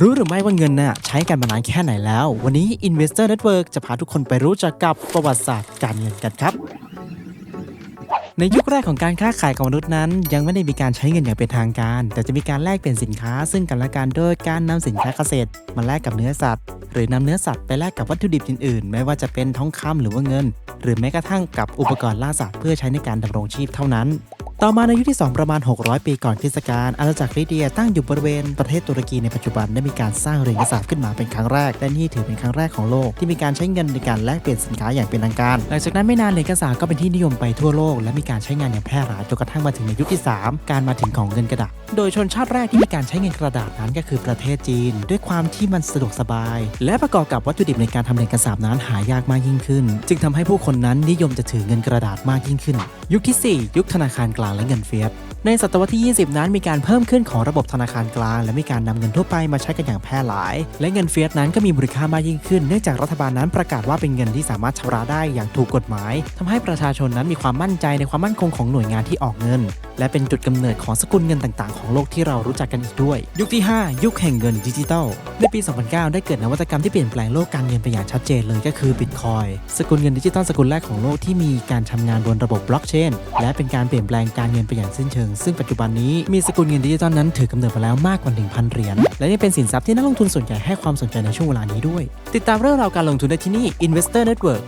รู้หรือไม่ว่าเงินน่ะใช้กันมานานแค่ไหนแล้ว วันนี้ Investor Network จะพาทุกคนไปรู้จักกับประวัติศาสตร์การเงินกันครับ ในยุคแรกของการค้าขายของมนุษย์นั้น ยังไม่ได้มีการใช้เงินอย่างเป็นทางการ แต่จะมีการแลกเปลี่ยนสินค้า ซึ่งกันและกันโดยการนำสินค้าเกษตรมาแลกกับเนื้อสัตว์ หรือนำเนื้อสัตว์ไปแลกกับวัตถุดิบอื่นๆ ไม่ว่าจะเป็นทองคำหรือว่าเงิน หรือแม้กระทั่งกับอุปกรณ์ล่าสัตว์เพื่อใช้ในการดำรงชีพเท่านั้น ต่อมาในยุคที่ 2 ประมาณ 600 ปีก่อนคริสตกาลอาณาจักรลิเดียตั้งอยู่บริเวณประเทศตุรกีในปัจจุบันได้มีการสร้างเรือนกษาปณ์ขึ้นมาเป็นครั้งแรกและนี่ถือเป็นครั้งแรกของโลกที่มีการใช้เงินในการแลกเปลี่ยนสินค้าอย่างเป็นทางการ หลังจากนั้นไม่นานเหรียญกษาปณ์ก็เป็นที่นิยมไปทั่วโลกและมีการใช้งานอย่างแพร่หลายจนกระทั่งมาถึงในยุคที่ 3 การมาถึงของเงินกระดาษ โดยชนชาติแรกที่มีการใช้เงินกระดาษนั้นก็คือประเทศจีน ด้วยความที่มันสะดวกสบาย และประกอบกับวัตถุดิบในการทำเหรียญกระสาบนั้นหายากมากยิ่งขึ้น จึงทำให้ผู้คนนั้นนิยมจะถือเงินกระดาษมากยิ่งขึ้น ยุคที่ 4 ยุคธนาคารกลางาและเงินเฟียส ในศตวรรษที่ 20 นั้นมีการเพิ่มขึ้นของระบบธนาคารกลาง และมีการนำเงินทั่วไปมาใช้กันอย่างแพร่หลาย และเงินเฟียสนั้นก็มีมูลค่ามากยิ่งขึ้น เนื่องจากรัฐบาลนั้นประกาศว่าเป็นเงินที่สามารถชำระได้อย่างถูกกฎหมายทำให้ประชาชนนั้นมีความมั่นใจในความมั่นคงของหน่วยงานที่ออกเงิน และเป็นจุดกำเนิดของสกุลเงินต่างๆ ของโลกที่เรารู้จักกันอีกด้วย ยุคที่ 5 ยุคแห่งเงินดิจิทัลในปี 2009 ได้เกิดนวัตกรรมที่เปลี่ยนแปลงโลกการเงินไปอย่างชัดเจนเลยก็คือบิตคอยสกุลเงินดิจิทัลสกุลแรกของโลกที่มีการทำงานบนระบบบล็อกเชนและเป็นการเปลี่ยนแปลงการเงินไปอย่างสิ้นเชิงซึ่งปัจจุบันนี้มีสกุลเงินดิจิทัลนั้นถือกำเนิดมาแล้วมากกว่า 1,000 เหรียญ และนี่เป็นสินทรัพย์ที่นักลงทุนส่วนใหญ่ให้ความสนใจในช่วงเวลานี้ด้วย ติดตามเรื่องราวการลงทุนได้ที่นี่ Investor Network